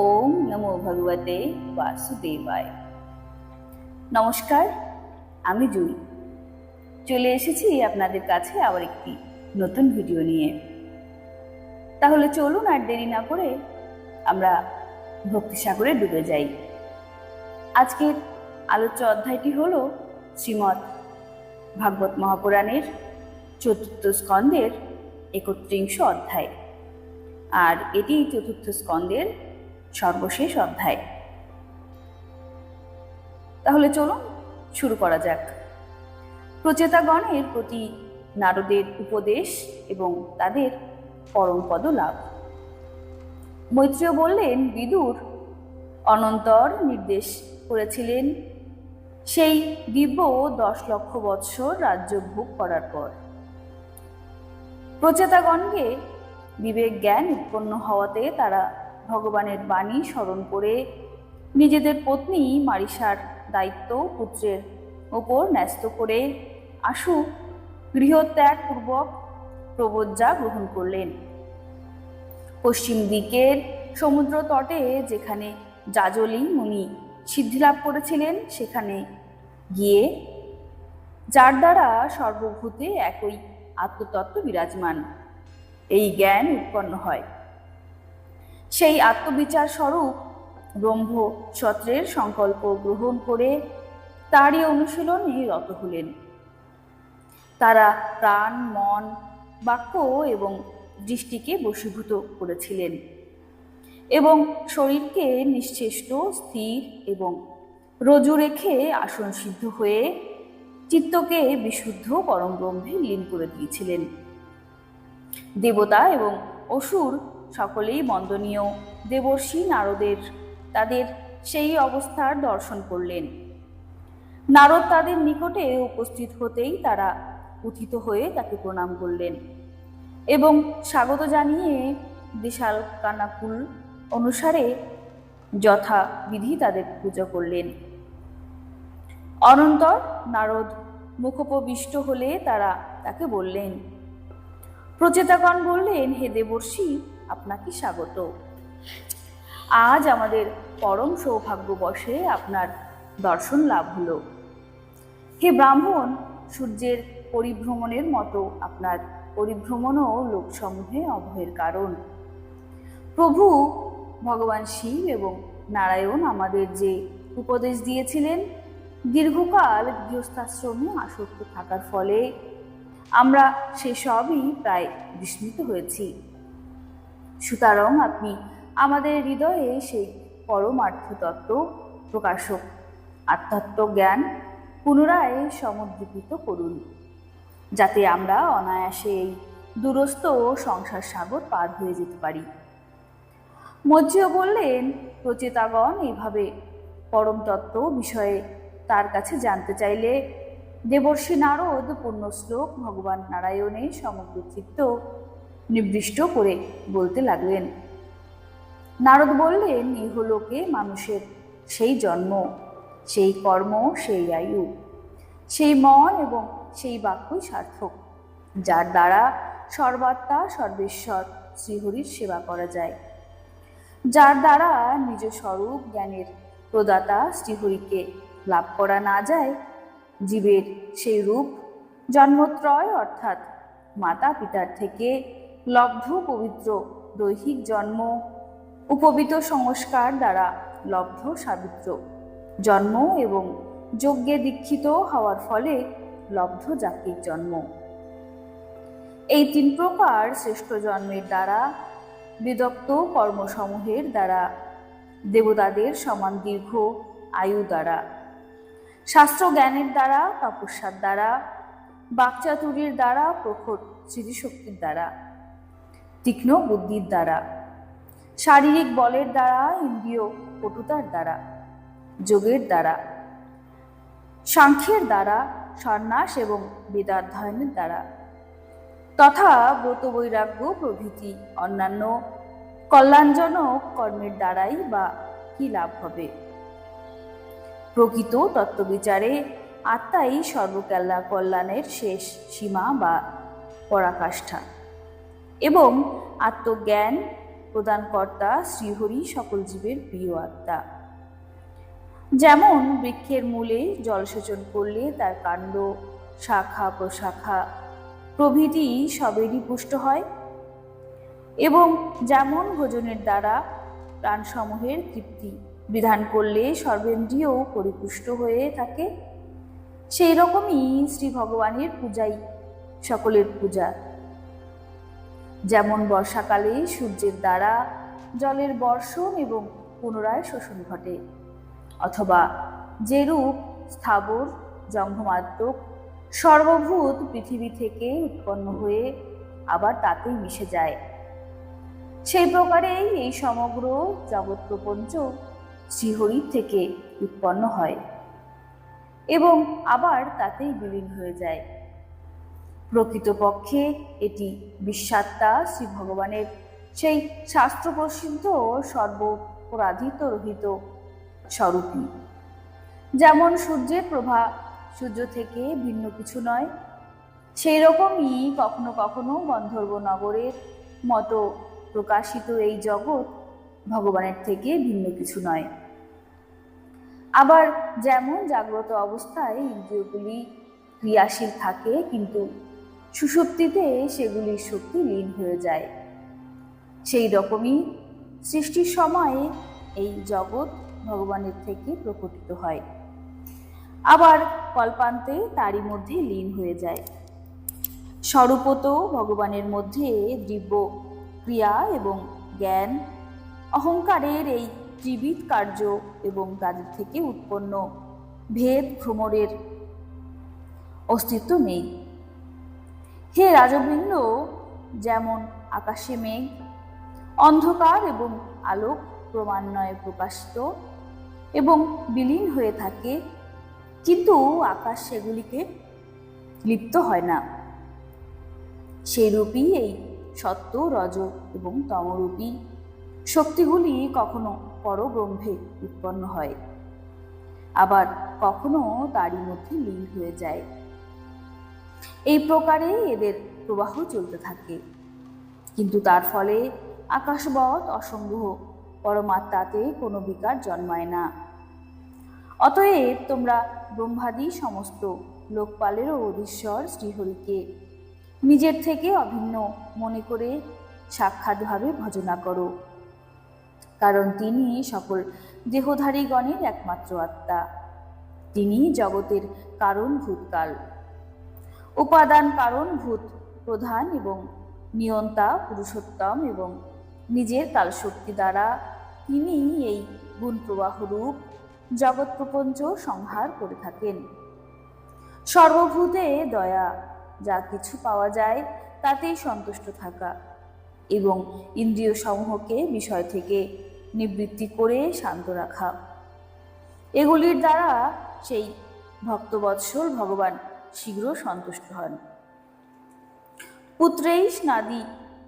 ওম নমো ভগবতে বাসুদেবায়। নমস্কার, আমি জুই। চলে এসেছি আপনাদের কাছে আবার একটি নতুন ভিডিও নিয়ে। তাহলে চলুন আর দেরি না করে আমরা ভক্তিসাগরে ডুবে যাই। আজকের আলোচ্য অধ্যায়টি হল শ্রীমৎ ভাগবত মহাপুরাণের চতুর্থ স্কন্দের একত্রিংশ অধ্যায়। আর এটি চতুর্থ স্কন্দের সর্বশেষ অধ্যায়। তাহলে চলুন শুরু করা যাক। প্রচেতাগণের প্রতি নারদের উপদেশ এবং তাদের পরমপদ লাভ মৈত্রীয় বললেন, বিদুর, অনন্তর নির্দেশ করেছিলেন। সেই দিব্য দশ লক্ষ বৎসর রাজ্য ভোগ করার পর। প্রচেতাগণকে বিবেক জ্ঞান উৎপন্ন হওয়াতে তারা ভগবানের বাণী স্মরণ করে নিজেদের পত্নী মারিসার দায়িত্ব পুত্রের ওপর ন্যস্ত করে আশু গৃহত্যাগপূর্বক প্রবজ্জা গ্রহণ করলেন। পশ্চিম দিকের সমুদ্র তটে যেখানে জাজলি মুনি সিদ্ধিলাভ করেছিলেন, সেখানে গিয়ে যার দ্বারা সর্বভূতে একই আত্মতত্ত্ব বিরাজমান। এই জ্ঞান উৎপন্ন হয়। সেই আত্মবিচার স্বরূপ ব্রহ্ম সত্রের সংকল্প গ্রহণ করে তারই অনুশীলনে রত হলেন। তারা প্রাণ, মন, বাক্য এবং দৃষ্টিকে বশীভূত করেছিলেন এবং শরীরকে নিশ্চেষ্ট, স্থির এবং রজু রেখে আসন সিদ্ধ হয়ে চিত্তকে বিশুদ্ধ পরম ব্রহ্মে লীন করে দিয়েছিলেন। দেবতা এবং অসুর সকলেই বন্দনীয়। দেবর্ষি নারদের, তাদের সেই অবস্থার দর্শন করলেন। নারদ তাদের নিকটে উপস্থিত হতেই তারা উথিত হয়ে তাকে প্রণাম করলেন এবং স্বাগত জানিয়ে বিশাল কানাকুল অনুসারে যথাবিধি তাদের পূজা করলেন। অনন্তর নারদ মুখোপবিষ্ট হলে তারা তাকে বললেন, প্রচেতাগণ বললেন, হে দেবর্ষি আপনাকে স্বাগত। আজ আমাদের পরম সৌভাগ্যবশে আপনার দর্শন লাভ হলো। হে ব্রাহ্মণ, সূর্যের পরিভ্রমণের মতো আপনার পরিভ্রমণও লোকসমূহে অভয়ের কারণ। প্রভু ভগবান শিব এবং নারায়ণ আমাদের যে উপদেশ দিয়েছিলেন, দীর্ঘকাল গৃহস্থাশ্রমে আসক্ত থাকার ফলে আমরা সেসবই প্রায় বিস্মিত হয়েছি। সুতরাং আপনি আমাদের হৃদয়ে সেই পরমার্থ তত্ত্ব প্রকাশক আধ্যাত্ম জ্ঞান পুনরায় সমুদ্দীপিত করুন, যাতে আমরা অনায়াসে এই দূরস্থ সংসার সাগর পার হয়ে যেতে পারি। মজ্জিও বললেন, প্রচেতাগণ এইভাবে পরম তত্ত্ব বিষয়ে তার কাছে জানতে চাইলে দেবর্ষী নারদ পূর্ণশ্লোক ভগবান নারায়ণের সমগ্র চিত্ত নির্দিষ্ট করে বলতে লাগলেন। নারদ বললেন, ইহলোকে মানুষের সেই জন্ম, সেই কর্ম, সেই আয়ু, সেই মন এবং সেই বাক্যই সার্থক, যার দ্বারা সর্বাত্মা সর্বেশ্বর শ্রীহরির সেবা করা যায়। যার দ্বারা নিজ স্বরূপ জ্ঞানের প্রদাতা শ্রীহরিকে লাভ করা না যায়, জীবের সেই রূপ জন্মত্রয় অর্থাৎ মাতা পিতার থেকে লব্ধ পবিত্র দৈহিক জন্ম, উপবিত সংস্কার দ্বারা লব্ধ সাবিত্র। জন্ম এবং যজ্ঞে দীক্ষিত হওয়ার ফলে লব্ধ জাতির জন্ম। এই তিন প্রকার শ্রেষ্ঠ জন্মের দ্বারা, বিদক্ত কর্মসমূহের দ্বারা, দেবতাদের সমান দীর্ঘ আয়ু দ্বারা শাস্ত্র জ্ঞানের দ্বারা, তপস্যার দ্বারা, বাকচাতুরীর দ্বারা, প্রখর স্মৃতিশক্তির দ্বারা। তীক্ষ্ণ বুদ্ধির দ্বারা। শারীরিক বলের দ্বারা, ইন্দ্রিয় পটুতার দ্বারা, যোগের দ্বারা, সাংখ্যের দ্বারা, সন্ন্যাস এবং বেদাধ্যয়নের দ্বারা। তথা ব্রত বৈরাগ্য প্রভৃতি অন্যান্য কল্যাণজনক কর্মের দ্বারাই বা কি লাভ হবে? প্রকৃত তত্ত্ববিচারে আত্মাই সর্বকল্যা কল্যাণের শেষ সীমা বা পরাকাষ্ঠা। এবং আত্মজ্ঞান প্রদানকর্তা শ্রীহরি সকল জীবের প্রিয় আত্মা। যেমন বৃক্ষের মূলে জলসেচন করলে তার কাণ্ড, শাখা প্রশাখা প্রভৃতি সবেরই পুষ্ট হয়। এবং যেমন ভোজনের দ্বারা প্রাণসমূহের তৃপ্তি বিধান করলে সর্বেন্দ্রিয় পরিপুষ্ট হয়ে থাকে সেই রকমই শ্রী ভগবানের পূজাই সকলের পূজা। যেমন বর্ষাকালে সূর্যের দ্বারা জলের বর্ষণ এবং পুনরায় শোষণ ঘটে। অথবা যেরূপ স্থাবর জঙ্গমাত্মক সর্বভূত পৃথিবী থেকে উৎপন্ন হয়ে আবার তাতেই মিশে যায়। সেই প্রকারেই এই সমগ্র জগৎ প্রপঞ্চ শ্রীহরির থেকে উৎপন্ন হয় এবং আবার তাতেই বিলীন হয়ে যায়। প্রকৃতপক্ষে এটি বিশ্বাত্মা, শ্রী ভগবানের। সেই শাস্ত্র প্রসিদ্ধ সর্বপরাধিত রহিত স্বরূপই। যেমন সূর্যের প্রভা সূর্য থেকে ভিন্ন কিছু নয় সেই রকমই কখনো কখনো গন্ধর্ব নগরের মতো প্রকাশিত এই জগৎ ভগবানের থেকে ভিন্ন কিছু নয়। আবার যেমন জাগ্রত অবস্থায় ইন্দ্রিয়গুলি ক্রিয়াশীল থাকে, কিন্তু সুষুপ্তিতে সেগুলির শক্তি লীন হয়ে যায়। সেই রকমই সৃষ্টির সময়ে এই জগৎ ভগবানের থেকে প্রকটিত হয়। আবার কল্পান্তে তারই মধ্যে লীন হয়ে যায়। স্বরূপত ভগবানের মধ্যে দিব্য ক্রিয়া এবং জ্ঞান অহংকারের এই ত্রিবিধ কার্য এবং তাদের থেকে উৎপন্ন ভেদ ভ্রমরের অস্তিত্ব নেই। হে রাজবৃন্দ, যেমন আকাশে মেঘ, অন্ধকার এবং আলোক ক্রমান্বয়ে প্রকাশিত এবং বিলীন হয়ে থাকে, কিন্তু আকাশ সেগুলিকে লিপ্ত হয় না। সেই রূপই এই সত্য, রজ এবং তমরূপী শক্তিগুলি কখনো পরব্রহ্মে উৎপন্ন হয়, আবার কখনো তারই মধ্যে লীন হয়ে যায়। এই প্রকারে এদের প্রবাহ চলতে থাকে। কিন্তু তার ফলে আকাশবৎ অসম্ভ পরমাত্মাতে কোনো বিকার জন্মায় না। অতএব তোমরা ব্রহ্মাদি সমস্ত লোকপালেরও অধীশ্বর শ্রীহরিকে। নিজের থেকে অভিন্ন মনে করে সাক্ষাৎভাবে ভজনা করো। কারণ তিনি সকল দেহধারীগণের একমাত্র আত্মা। তিনি জগতের কারণ ভূতকাল। উপাদান কারণ ভূত প্রধান এবং নিয়ন্তা পুরুষোত্তম এবং নিজের কালশক্তি দ্বারা তিনি এই গুণ প্রবাহ রূপ জগৎ প্রপঞ্চ সংহার করে থাকেন। সর্বভূতে দয়া যা কিছু পাওয়া যায় তাতেই সন্তুষ্ট থাকা এবং ইন্দ্রিয় সমূহকে বিষয় থেকে নিবৃত্তি করে শান্ত রাখা। এগুলির দ্বারা সেই ভক্তবৎসল ভগবান শীঘ্র সন্তুষ্ট হন। পুত্রেই স্নাদি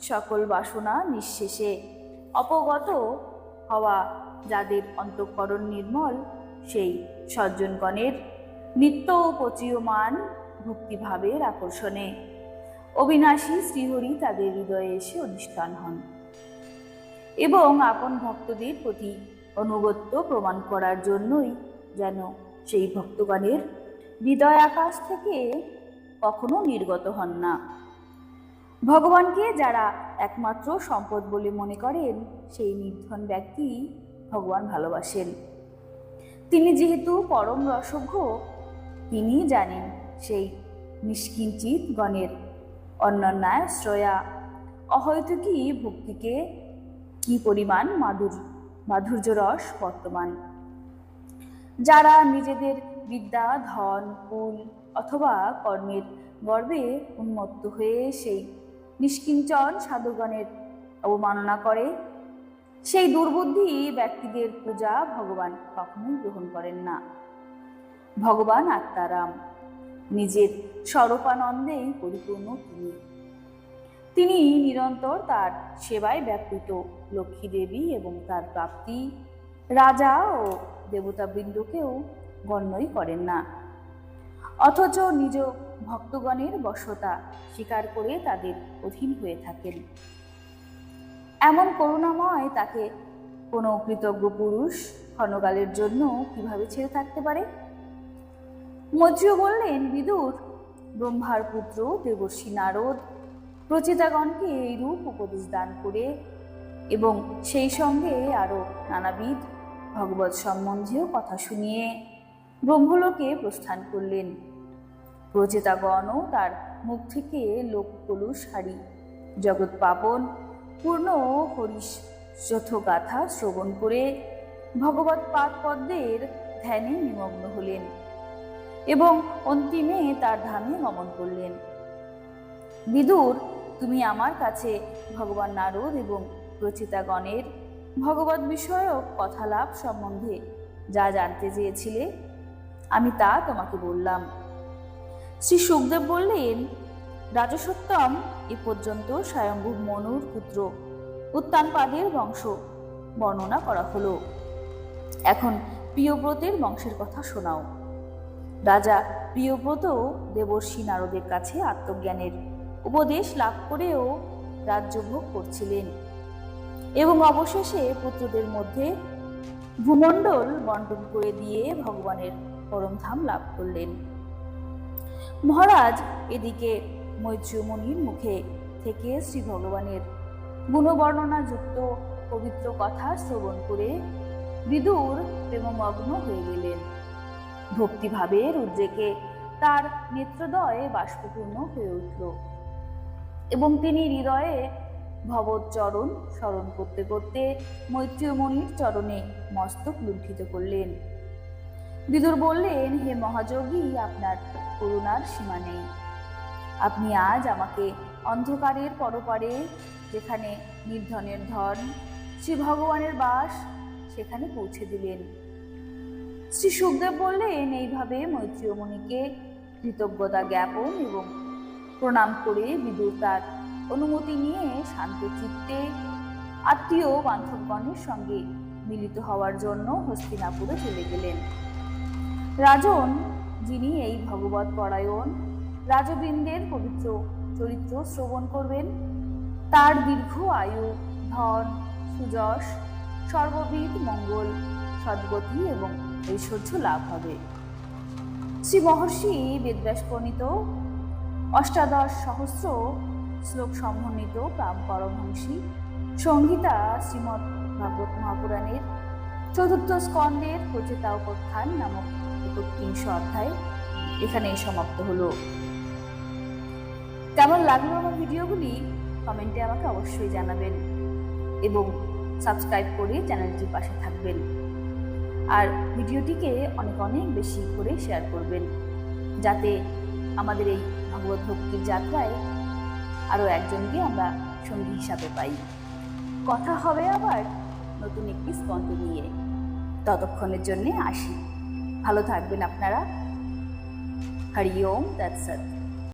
সকল বাসনা নিঃশেষে। অপগত হওয়া যাদের অন্তঃকরণ নির্মল, সেই সজ্জনগণের নিত্য ও পচীয়মান ভক্তিভাবের আকর্ষণে। অবিনাশী শ্রীহরি তাদের হৃদয়ে এসে অধিষ্ঠান হন। এবং আপন ভক্তদের প্রতি অনুগত্য প্রমাণ করার জন্যই যেন সেই ভক্তগণের হৃদয় আকাশ থেকে কখনো নির্গত হন না। ভগবানকে যারা একমাত্র সম্পদ বলে মনে করেন, সেই নির্ধন ব্যক্তি ভগবান ভালোবাসেন। তিনি যেহেতু পরম রসভ্য তিনি জানেন সেই নিষ্কিঞ্চিত গণের অন্যান্যায় শ্রয়া, অহৈতুকী ভক্তিকে কি পরিমাণ মাধুর মাধুর্য রস বর্তমান। যারা নিজেদের বিদ্যা, ধন কুল অথবা কর্মের গর্বে উন্মত্ত হয়ে সেই নিষ্কিঞ্চন সাধুগণের অবমাননা করে। সেই দুর্বুদ্ধি ব্যক্তিদের পূজা ভগবান কখনোই গ্রহণ করেন না। ভগবান আত্মারাম, নিজের স্বরূপানন্দেই পরিপূর্ণ তিনি। তিনি নিরন্তর তার সেবায় ব্যাপৃত লক্ষ্মী দেবী এবং তার প্রাপ্তি। রাজা ও দেবতাবৃন্দকেও গণ্যই করেন না। অথচ নিজ ভক্তগণের বশতা স্বীকার করে তাদের অধীন হয়ে থাকেন। এমন করুণাময় তাকে কোনো কৃতজ্ঞ পুরুষ ক্ষণকালের জন্য কীভাবে ছেড়ে থাকতে পারে? মৈত্রীয় বললেন, বিদুর, ব্রহ্মার পুত্র, দেবর্ষী নারদ, প্রচেতাগণকে এইরূপ উপদেশ দান করে এবং সেই সঙ্গে আরও নানাবিধ ভগবত সম্বন্ধীয় কথা শুনিয়ে ব্রহ্মলোকে প্রস্থান করলেন। প্রচেতাগণও তার মুখ থেকে লোক কলুষ হারি। জগৎ পাবন পূর্ণ হরিশ যথগাথা শ্রবণ করে ভগবত পাদ পদ্মের ধ্যানে নিমগ্ন হলেন এবং অন্তিমে তার ধামে গমন করলেন। বিদুর, তুমি আমার কাছে ভগবান নারদ এবং রচিতাগণের ভগবত বিষয়ক কথালাভ সম্বন্ধে যা জানতে চেয়েছিলে আমি তা তোমাকে বললাম। শ্রী সুখদেব বললেন, রাজসত্তম এ পর্যন্ত স্বয়ংভূ মনুর পুত্র উত্তানপাদের বংশ। বর্ণনা করা হলো। এখন প্রিয়ব্রতের বংশের কথা শোনাও। রাজা প্রিয়ব্রত দেবর্ষী নারদের কাছে আত্মজ্ঞানের উপদেশ লাভ করেও রাজ্যভোগ করছিলেন এবং অবশেষে পুত্রদের মধ্যে ভূমণ্ডল বন্টন করে দিয়ে ভগবানের পরমধাম লাভ করলেন। মহারাজ এদিকে মৈত্রমণির মুখে থেকে শ্রী ভগবানের গুণবর্ণনাযুক্ত পবিত্র কথা শ্রবণ করে বিদুর প্রেমমগ্ন হয়ে গেলেন। ভক্তিভাবের উদ্রেকে তার নেত্রদয়ে বাষ্পপূর্ণ হয়ে উঠল এবং তিনি হৃদয়ে ভবচরণ স্মরণ করতে করতে মৈত্রীয়মণির চরণে মস্তক লুণ্ঠিত করলেন। বিদুর বললেন, হে মহাযোগী, আপনার করুণার সীমা নেই। আপনি আজ আমাকে অন্ধকারের পরপারে, যেখানে নির্ধনের ধন, শ্রী ভগবানের বাস, সেখানে পৌঁছে দিলেন। শ্রী সুখদেব বললেন, এইভাবে মৈত্রীয়মণিকে কৃতজ্ঞতা জ্ঞাপন এবং প্রণাম করে বিদুর তার অনুমতি নিয়ে শান্ত চিত্তে আত্মীয় বান্ধবগণের সঙ্গে মিলিত হওয়ার জন্য হস্তিনাপুরে চলে গেলেন। রাজন, যিনি এই ভগবত পরায়ণ, রাজবৃন্দের পবিত্র চরিত্র শ্রবণ করবেন। তার দীর্ঘ আয়ু, ধন, সুযশ, সর্ববিধ মঙ্গল, সদ্গতি এবং ঐশ্বর্য লাভ হবে। শ্রী মহর্ষি বেদব্যাস প্রণীত অষ্টাদশ সহস্র শ্লোক সমন্বিত প্রাম পরমহংসী সংহিতা শ্রীমৎ ভাগবত মহাপুরাণের চতুর্থ স্কন্দের প্রচেতা উপখ্যান নামক একত্রিংশ অধ্যায়। এখানেই সমাপ্ত হলো। কেমন লাগল আমার ভিডিওগুলি? কমেন্টে আমাকে অবশ্যই জানাবেন এবং সাবস্ক্রাইব করে চ্যানেলটির পাশে থাকবেন। আর ভিডিওটিকে অনেক অনেক বেশি করে শেয়ার করবেন, যাতে আমাদের এই ভগবত ভক্তির যাত্রায় আরও একজনকে আমরা সঙ্গী হিসাবে পাই। কথা হবে আবার নতুন একটি স্পন্দ নিয়ে। ততক্ষণের জন্যে আসি। ভালো থাকবেন আপনারা। হরি ওম তৎসৎ